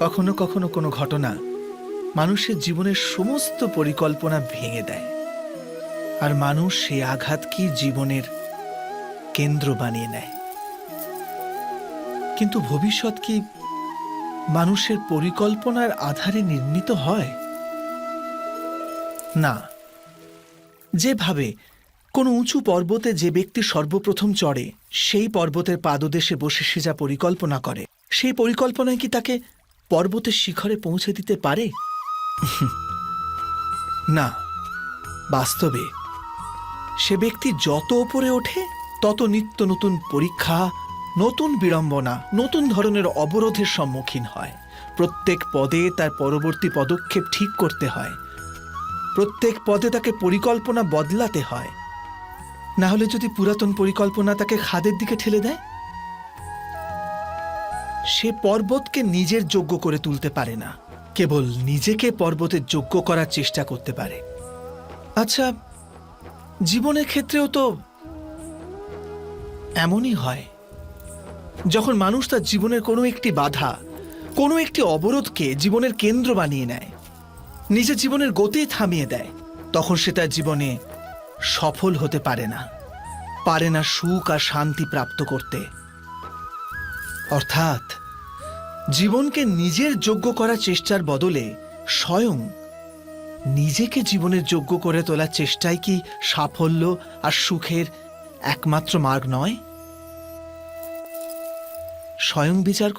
কখনো কখনো কোনো ঘটনা মানুষের জীবনের সমস্ত পরিকল্পনা ভেঙে দেয়। আর মানুষ সেই আঘাতকেই জীবনের কেন্দ্র বানিয়ে নেয়। কিন্তু ভবিষ্যৎ কি মানুষের পরিকল্পনার আধারে নির্মিত হয়? না। যেভাবে কোনো উঁচু পর্বতে যে ব্যক্তি সর্বপ্রথম চড়ে, সেই পর্বতের পাদদেশে বসে সে যা পরিকল্পনা করে, সেই পরিকল্পনায় কি তাকে পর্বতের শিখরে পৌঁছে দিতে পারে? না, বাস্তবে। সে ব্যক্তি যত ওপরে ওঠে, তত নিত্য নতুন পরীক্ষা, নতুন বিড়ম্বনা, নতুন ধরনের অবরোধের সম্মুখীন হয়। প্রত্যেক পদে তার পরবর্তী পদক্ষেপ ঠিক করতে হয়। প্রত্যেক পদে তাকে পরিকল্পনা বদলাতে হয়। না হলে যদি পুরাতন পরিকল্পনা তাকে খাদের দিকে ঠেলে দেয়? সে পর্বতকে নিজের যোগ্য করে তুলতে পারে না। কেবল নিজেকে পর্বতের যোগ্য করার চেষ্টা করতে পারে। আচ্ছা জীবনের ক্ষেত্রেও তো এমনই হয়। যখন মানুষ তার জীবনের কোনো একটি বাধা, কোনো একটি অবরোধকে জীবনের কেন্দ্র বানিয়ে নেয়, নিজের জীবনের গতি থামিয়ে দেয়, তখন সে তার জীবনে সফল হতে পারে না। পারে না সুখ আর শান্তি প্রাপ্ত করতে। অর্থাৎ জীবনকে নিজের যোগ্য করার চেষ্টার বদলে স্বয়ং নিজেকে জীবনের যোগ্য করে তোলার চেষ্টাই কি সাফল্য আর সুখের একমাত্র মার্গ নয়? স্বয়ং বিচার করুন।